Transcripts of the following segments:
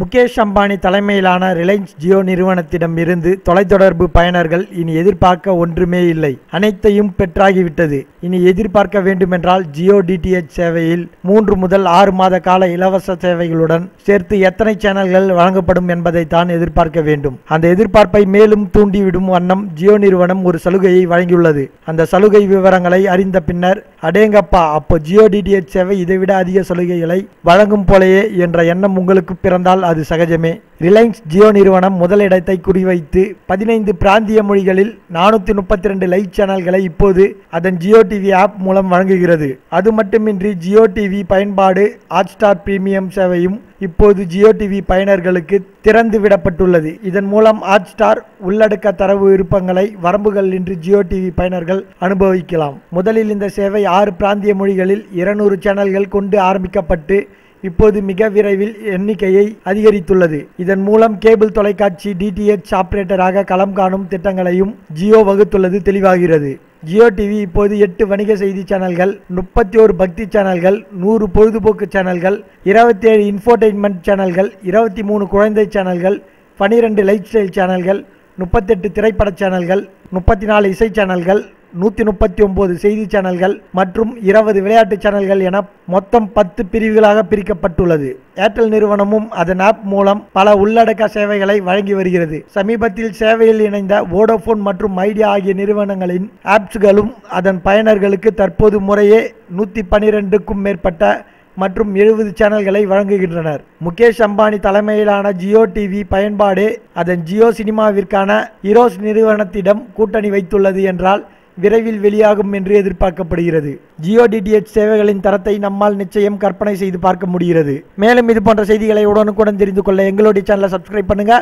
முகேஷ் அம்பானி தலைமையிலான ரிலையன்ஸ் ஜியோ நிறுவனத்திடம் இருந்து தொலைத்தொடர்பு பயனர்கள் இனி எதிர்பார்க்க ஒன்றுமே இல்லை. அனைத்தையும் பெற்றாகிவிட்டது. இனி எதிர்பார்க்க வேண்டுமென்றால் ஜியோ டிடிஎச் சேவையில் மூன்று முதல் ஆறு மாத கால இலவச சேவைகளுடன் சேர்த்து எத்தனை சேனல்கள் வழங்கப்படும் என்பதை தான் எதிர்பார்க்க வேண்டும். அந்த எதிர்பார்ப்பை மேலும் தூண்டிவிடும் வண்ணம் ஜியோ நிறுவனம் ஒரு சலுகையை வழங்கியுள்ளது. அந்த சலுகை விவரங்களை அறிந்த பின்னர் அடேங்கப்பா அப்போ ஜியோ டிடிஎச் சேவை இதைவிட அதிக சலுகைகளை வழங்கும் போலயே என்ற எண்ணம் உங்களுக்கு பிறந்தால் அது சகஜமே. ரிலையன்ஸ் ஜியோ நிறுவனம் முதலிடத்தை குறிவைத்து பதினைந்து பிராந்திய மொழிகளில் நானூற்றி முப்பத்தி ரெண்டு லைவ் சேனல்களை இப்போது அதன் ஜியோ டிவி ஆப் மூலம் வழங்குகிறது. அது மட்டுமின்றி ஜியோ டிவி பயன்பாடு ஹாட்ஸ்டார் பிரீமியம் சேவையும் இப்போது ஜியோ டிவி பயனர்களுக்கு திறந்து விடப்பட்டுள்ளது. இதன் மூலம் ஹாட்ஸ்டார் உள்ளடக்க தரவு விருப்பங்களை வரம்புகள் இன்றி ஜியோ டிவி பயனர்கள் அனுபவிக்கலாம். முதலில் இந்த சேவை ஆறு பிராந்திய மொழிகளில் இருநூறு சேனல்கள் கொண்டு ஆரம்பிக்கப்பட்டு இப்போது மிக விரைவில் எண்ணிக்கையை அதிகரித்துள்ளது. இதன் மூலம் கேபிள் தொலைக்காட்சி டிடிஎச் ஆபரேட்டராக களம் காணும் திட்டங்களையும் ஜியோ வகுத்துள்ளது தெளிவாகிறது. ஜியோ டிவி இப்போது எட்டு வணிக செய்தி சேனல்கள் முப்பத்தி ஒரு பக்தி சேனல்கள் நூறு பொழுதுபோக்கு சேனல்கள் இருபத்தி ஏழு இன்ஃபோர்டெயின்மெண்ட் சேனல்கள் இருபத்தி மூணு குழந்தை சேனல்கள் பனிரெண்டு லைஃப் ஸ்டைல் சேனல்கள் முப்பத்தெட்டு திரைப்பட சேனல்கள் முப்பத்தி நாலு இசை சேனல்கள் நூற்றி முப்பத்தி ஒம்பது செய்தி சேனல்கள் மற்றும் இருபது விளையாட்டு சேனல்கள் என மொத்தம் பத்து பிரிவுகளாக பிரிக்கப்பட்டுள்ளது. ஏர்டெல் நிறுவனமும் அதன் ஆப் மூலம் பல உள்ளடக்க சேவைகளை வழங்கி வருகிறது. சமீபத்தில் சேவையில் இணைந்த வோடோஃபோன் மற்றும் ஐடியா ஆகிய நிறுவனங்களின் ஆப்ஸ்களும் அதன் பயனர்களுக்கு தற்போது முறையே நூற்றி பனிரெண்டுக்கும் மேற்பட்ட மற்றும் எழுபது சேனல்களை வழங்குகின்றனர். முகேஷ் அம்பானி தலைமையிலான ஜியோ டிவி பயன்பாடு அதன் ஜியோ சினிமாவிற்கான ஹீரோஸ் நிறுவனத்திடம் கூட்டணி வைத்துள்ளது என்றால் விரைவில் வெளியாகும் என்று எதிர்பார்க்கப்படுகிறது. ஜியோ டிடிஎச் சேவைகளின் தரத்தை நம்மால் நிச்சயம் கற்பனை செய்து பார்க்க முடிகிறது. மேலும் இது போன்ற செய்திகளை உடனுக்குடன் தெரிந்து கொள்ள எங்களுடைய சேனலை சப்ஸ்கிரைப் பண்ணுங்க.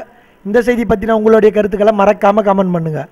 இந்த செய்தி பற்றின உங்களுடைய கருத்துக்களை மறக்காம கமெண்ட் பண்ணுங்க.